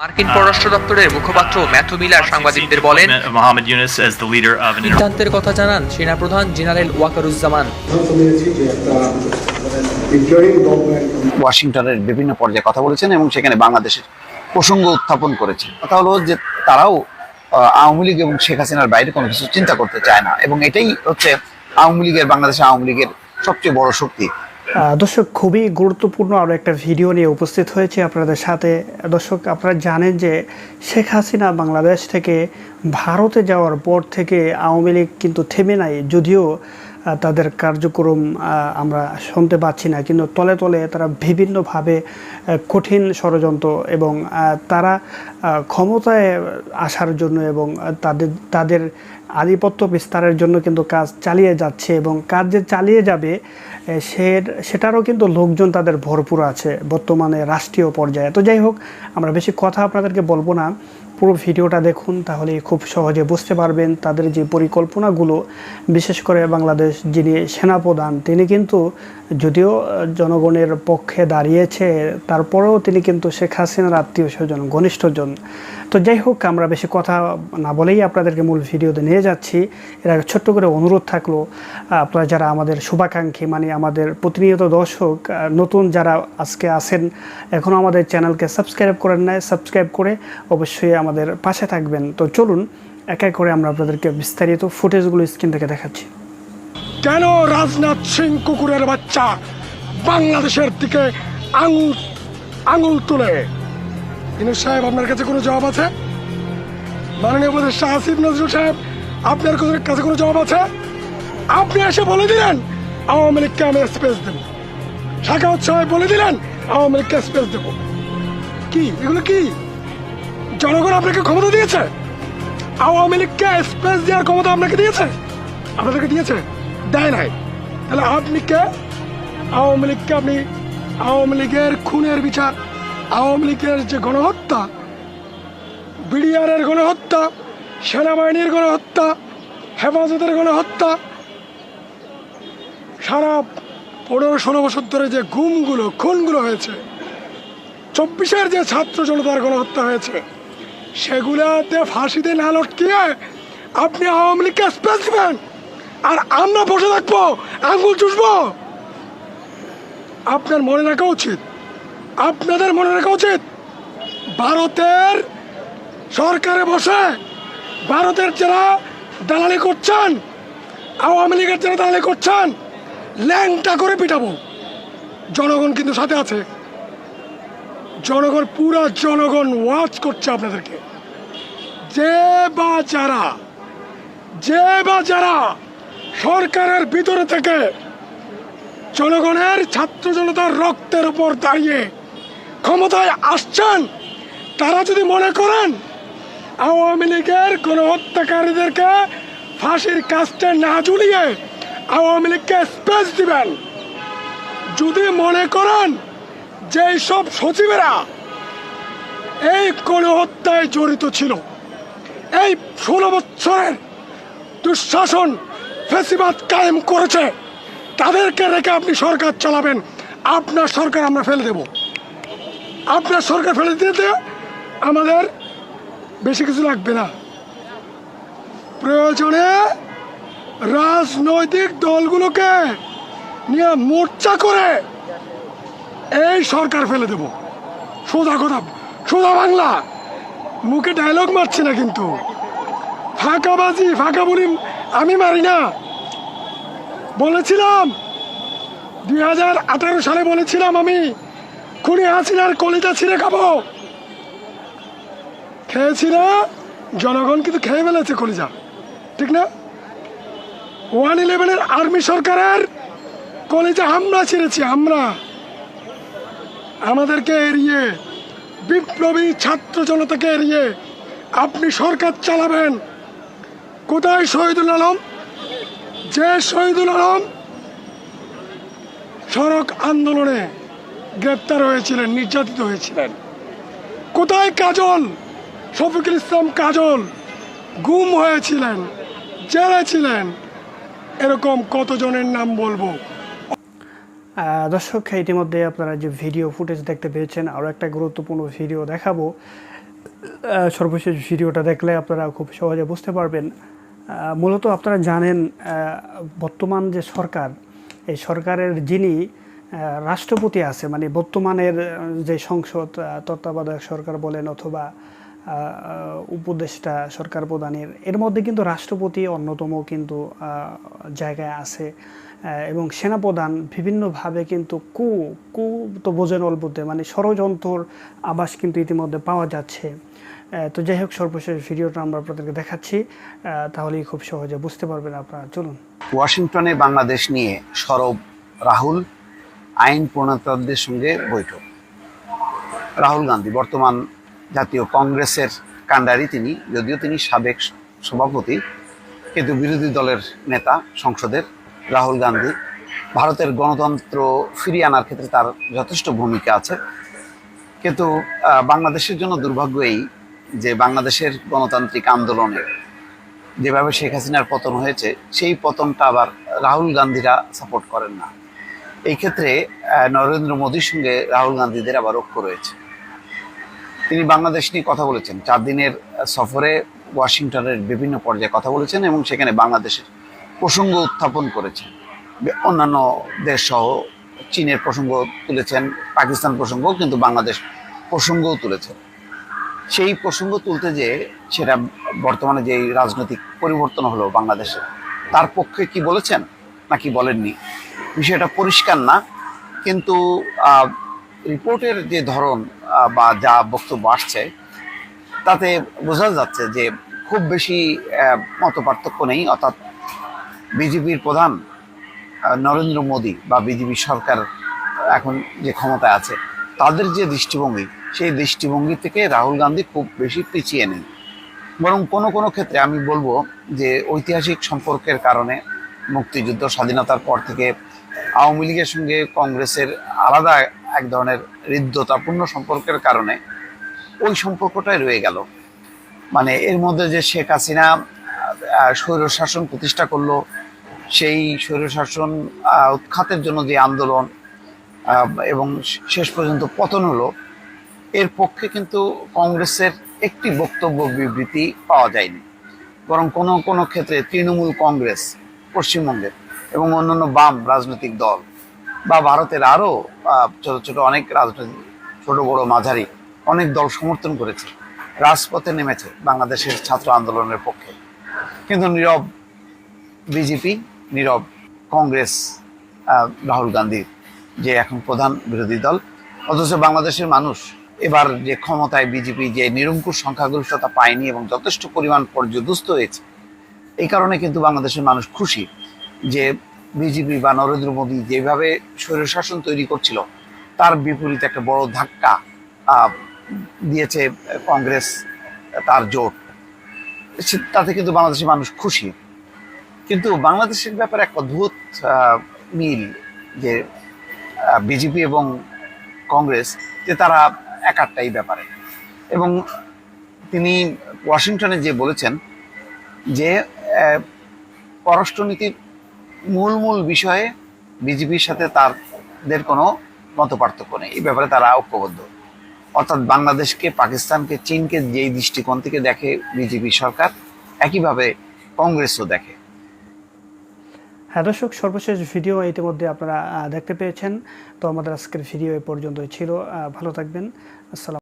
মার্কিন পররাষ্ট্র দপ্তরের মুখপাত্র ম্যাথু মিলার সাংবাদিকদের বলেন Mohammed Yunus as the leader of an সিদ্ধান্তের কথা জানান সেনাপ্রধান জেনারেল ওয়াকারুজ্জামান। ওয়াশিংটনের বিভিন্ন পর্যায়ে কথা বলেছেন এবং সেখানে বাংলাদেশের প্রসঙ্গ উত্থাপন করেছেন। কথা হলো যে তারাও আওয়ামী লীগ এবং শেখ হাসিনার বাইরে কোনো কিছু চিন্তা করতে চায় না। এবং এটাই হচ্ছে আওয়ামী লীগের বাংলাদেশের আওয়ামী লীগের সবচেয়ে বড় শক্তি। দর্শক, খুবই গুরুত্বপূর্ণ আরও একটা ভিডিও নিয়ে উপস্থিত হয়েছে আপনাদের সাথে। দর্শক, আপনারা জানেন যে শেখ হাসিনা বাংলাদেশ থেকে ভারতে যাওয়ার পর থেকে আওয়ামী লীগ কিন্তু থেমে নাই, যদিও তাদের কার্যক্রম আমরা শুনতে পাচ্ছি না। কিন্তু তলে তলে তারা বিভিন্নভাবে কঠিন ষড়যন্ত্র এবং তারা ক্ষমতায় আসার জন্য এবং তাদের তাদের আধিপত্য বিস্তারের জন্য কিন্তু কাজ চালিয়ে যাচ্ছে এবং কাজ যে চালিয়ে যাবে সে, সেটারও কিন্তু লোকজন তাদের ভরপুর আছে বর্তমানে রাষ্ট্রীয় পর্যায়ে। তো যাই হোক, আমরা বেশি কথা আপনাদেরকে বলব না। পুরো ভিডিওটা দেখুন, তাহলে খুব সহজে বুঝতে পারবেন তাদের যে পরিকল্পনাগুলো, বিশেষ করে বাংলাদেশ যিনি সেনাপ্রধান, তিনি কিন্তু যদিও জনগণের পক্ষে দাঁড়িয়েছে, তারপরেও তিনি কিন্তু শেখ হাসিনার আত্মীয় স্বজন ঘনিষ্ঠজন তো যাই হোক, আমরা বেশি কথা না বলেই আপনাদেরকে মূল ভিডিওতে নিয়ে যাচ্ছি। এর আগে ছোট্ট করে অনুরোধ থাকল, আপনারা যারা আমাদের শুভাকাঙ্ক্ষী মানে আমাদের প্রতিনিয়ত দর্শক নতুন যারা আজকে আসেন এখনও আমাদের চ্যানেলকে সাবস্ক্রাইব করেন নাই, সাবস্ক্রাইব করে অবশ্যই আমাদের পাশে থাকবেন। তো চলুন, এক এক করে আমরা আপনাদেরকে বিস্তারিত ফুটেজগুলো স্ক্রিন থেকে দেখাচ্ছি। কেন রাজনাথ সিং কুকুরের বাচ্চা বাংলাদেশের দিকে আঙুল আঙুল তুলে? ইনু সাহেব, আপনার কাছে কোনো জবাব আছে? মাননীয় উপদেষ্টা আসিফ নজরুল সাহেব, আপনার কাছে- কোনো জবাব আছে? আপনি এসে বলে দিলেন, আওয়ামী লীগকে আমি স্পেস দেব। শাখাওয়াত সাহেব বলে দিলেন, আওয়ামী লীগকে স্পেস দেব। কি? এগুলো কি? জনগণ আপনাকে ক্ষমতা দিয়েছে। আওয়ামী লীগকে স্পেস দেওয়ার ক্ষমতা আপনাকে দিয়েছে? আপনাদেরকে দিয়েছে? দেয় নাই। তাহলে আপনি কে? আওয়ামী লীগকে আপনি আওয়ামী লীগের খুনের বিচার, আওয়ামী লীগের যে গণহত্যা, বিডিআরের গণহত্যা, সেনাবাহিনীর গণহত্যা, হেফাজতের গণহত্যা, সারা পনেরো ষোলো বছর ধরে যে গুমগুলো, খুনগুলো হয়েছে, চব্বিশের যে ছাত্র জনতার গণহত্যা হয়েছে সেগুলাতে ফাঁসিতে না লটকিয়ে আপনি আওয়ামী লীগকে স্পেস দিবেন আর আমরা বসে থাকব, আঙ্গুল চুষবো। আপনার মনে রাখা উচিত। আপনাদের মনে রাখা উচিত। ভারতের সরকারে বসে ভারতের যারা দালালি করছেন, আওয়ামী লীগের যারা দালালি করছেন, ল্যাংটা করে পিটাবো। জনগণ কিন্তু সাথে আছে। জনগণ, পুরা জনগণ ওয়াচ করছে আপনাদেরকে। যে বা যারা, যে বা যারা সরকারের ভিতরে থেকে জনগণের ছাত্র জনতার রক্তের উপর দাঁড়িয়ে ক্ষমতায় আসছেন, তারা যদি মনে করেন, আওয়ামী লীগের গণহত্যাকারীদেরকে ফাঁসির কাস্টে না ঝুলিয়ে আওয়ামী লীগকে স্পেস দিবেন, যদি মনে করেন যে সব সচিবেরা এই গণহত্যায় জড়িত ছিল, এই ষোলো বছরের দুঃশাসন ফেসিবাদ কায়েম করেছে, তাদেরকে রেখে আপনি সরকার চালাবেন। আপনার সরকার আমরা ফেলে দেব। আপনার সরকার ফেলে দিতে আমাদের বেশি কিছু লাগবে না। প্রয়োজনে রাজনৈতিক দলগুলোকে নিয়ে মোর্চা করে এই সরকার ফেলে দেব। সোজা কথা, সোজা বাংলা। মুখে ডায়লগ মারছি না কিন্তু। ফাঁকাবাজি, ফাঁকা বলি আমি মারি না। বলেছিলাম, দুই হাজার আঠারো সালে বলেছিলাম আমি, খুনি হাসিনার কলিজা ছিঁড়ে খাব। খেয়েছি না, জনগণ কিন্তু খেয়ে ফেলেছে কলিজা। ঠিক না? ওয়ান ইলেভেনের আর্মি সরকারের কলেজে আমরা ছিঁড়েছি, আমরা। আমাদেরকে এড়িয়ে বিপ্লবী ছাত্র জনতাকে এড়িয়ে আপনি সরকার চালাবেন। কোথায় শহীদুল আলম? যে শহীদুল আলম সড়ক আন্দোলনে গ্রেপ্তার হয়েছিলেন, নির্যাতিত হয়েছিলেন। কোথায় কাজল? শফিকুল ইসলাম কাজল গুম হয়েছিলেন জেলে ছিলেন এরকম কতজনের নাম বলব? দর্শক, ইতিমধ্যে আপনারা যে ভিডিও ফুটেজ দেখতে পেয়েছেন, আরও একটা গুরুত্বপূর্ণ ভিডিও দেখাবো। সর্বশেষ ভিডিওটা দেখলে আপনারা খুব সহজে বুঝতে পারবেন। মূলত আপনারা জানেন বর্তমান যে সরকার, এই সরকারের যিনি রাষ্ট্রপতি আছে মানে বর্তমানের যে সংসদ তত্ত্বাবধায়ক সরকার বলেন অথবা উপদেষ্টা সরকার প্রধানের। এর মধ্যে কিন্তু রাষ্ট্রপতি অন্যতম কিন্তু জায়গায় আছে। এবং সেনাপ্রধান বিভিন্নভাবে কিন্তু কু কু তো বোঝেন অল্পতে মানে ষড়যন্ত্র আবাস কিন্তু ইতিমধ্যে পাওয়া যাচ্ছে। তো যাই হোক, সর্বশেষ ভিডিওটা আমরা আপনাদেরকে দেখাচ্ছি। তাহলেই খুব সহজে বুঝতে পারবেন আপনারা। চলুন। ওয়াশিংটনে বাংলাদেশ নিয়ে সরব রাহুল, আইন প্রণেতাদের সঙ্গে বৈঠক। রাহুল গান্ধী, বর্তমান জাতীয় কংগ্রেসের কাণ্ডারি তিনি, যদিও তিনি সাবেক সভাপতি, কিন্তু বিরোধী দলের নেতা সংসদের রাহুল গান্ধী। ভারতের গণতন্ত্র ফিরিয়ে আনার ক্ষেত্রে তার যথেষ্ট ভূমিকা আছে। কিন্তু বাংলাদেশের জন্য দুর্ভাগ্য এই যে বাংলাদেশের গণতান্ত্রিক আন্দোলনে যেভাবে শেখ হাসিনার পতন হয়েছে, সেই পতনটা আবার রাহুল গান্ধীরা সাপোর্ট করেন না। এই ক্ষেত্রে নরেন্দ্র মোদীর সঙ্গে রাহুল গান্ধীদের আবার ঐক্য রয়েছে। তিনি বাংলাদেশ নিয়ে কথা বলেছেন। চার দিনের সফরে ওয়াশিংটনের বিভিন্ন পর্যায়ে কথা বলেছেন এবং সেখানে বাংলাদেশের প্রসঙ্গ উত্থাপন করেছেন। অন্যান্য দেশ সহ চীনের প্রসঙ্গ তুলেছেন, পাকিস্তান প্রসঙ্গ কিন্তু বাংলাদেশ প্রসঙ্গও তুলেছেন সেই প্রসঙ্গ তুলতে যে সেটা বর্তমানে যে রাজনৈতিক পরিবর্তন হলো বাংলাদেশে, তার পক্ষে কি বলেছেন নাকি বলেননি? বিষয়টা পরিষ্কার না, কিন্তু রিপোর্টের যে ধরন বা যা বক্তব্য আসছে, তাতে বোঝা যাচ্ছে যে খুব বেশি মত পার্থক্য নেই। অর্থাৎ বিজেপির প্রধান নরেন্দ্র মোদী বা বিজেপি সরকার এখন যে ক্ষমতায় আছে, তাদের যে দৃষ্টিভঙ্গি, সেই দৃষ্টিভঙ্গি থেকে রাহুল গান্ধী খুব বেশি পিছিয়ে নেই। বরং কোনো কোনো ক্ষেত্রে আমি বলব যে ঐতিহাসিক সম্পর্কের কারণে মুক্তিযুদ্ধ স্বাধীনতার পর থেকে আওয়ামী লীগের সঙ্গে কংগ্রেসের আলাদা এক ধরনের হৃদ্যতাপূর্ণ সম্পর্কের কারণে ওই সম্পর্কটাই রয়ে গেল। মানে এর মধ্যে যে শেখ হাসিনা স্বৈরশাসন প্রতিষ্ঠা করল, সেই স্বৈরশাসন উৎখাতের জন্য যে আন্দোলন এবং শেষ পর্যন্ত পতন হলো, এর পক্ষে কিন্তু কংগ্রেসের একটি বক্তব্য বিবৃতি পাওয়া যায়নি। বরং কোনো কোনো ক্ষেত্রে তৃণমূল কংগ্রেস, পশ্চিমবঙ্গের এবং অন্যান্য বাম রাজনৈতিক দল বা ভারতের আরও ছোট ছোট অনেক রাজনৈতিক, ছোট বড় মাঝারি অনেক দল সমর্থন করেছে। রাজপথে নেমেছে বাংলাদেশের ছাত্র আন্দোলনের পক্ষে। কিন্তু নীরব বিজেপি, নীরব কংগ্রেস রাহুল গান্ধীর যে এখন প্রধান বিরোধী দল, অথচ বাংলাদেশের মানুষ এবার যে ক্ষমতায় বিজেপি যে নিরঙ্কুশ সংখ্যাগরিষ্ঠতা পায়নি এবং যথেষ্ট পরিমাণ পর্যদুস্ত হয়েছে, এই কারণে কিন্তু বাংলাদেশের মানুষ খুশি যে বিজেপি বা নরেন্দ্র মোদী যেভাবে স্বৈরশাসন তৈরি করছিল, তার বিপরীতে একটা বড় ধাক্কা দিয়েছে কংগ্রেস, তার জোট। তাতে কিন্তু বাংলাদেশের মানুষ খুশি। কিন্তু বাংলাদেশের ব্যাপারে এক অদ্ভুত মিল যে বিজেপি এবং কংগ্রেস, যে তারা একারটা এই ব্যাপারে। এবং তিনি ওয়াশিংটনে যে বলেছেন যে পররাষ্ট্রনীতির মূল মূল বিষয়ে বিজেপির সাথে তাদের কোনো মত পার্থক্য নেই। এই ব্যাপারে তারা ঐক্যবদ্ধ। অর্থাৎ বাংলাদেশকে, পাকিস্তানকে, চীনকে যেই দৃষ্টিকোণ থেকে দেখে বিজেপি সরকার, একইভাবে কংগ্রেসও দেখে। হ্যাঁ দর্শক, সর্বশেষ ভিডিও ইতিমধ্যে আপনারা দেখতে পেয়েছেন। তো আমাদের আজকের ভিডিও এ পর্যন্তই ছিল। ভালো থাকবেন। আসসালাম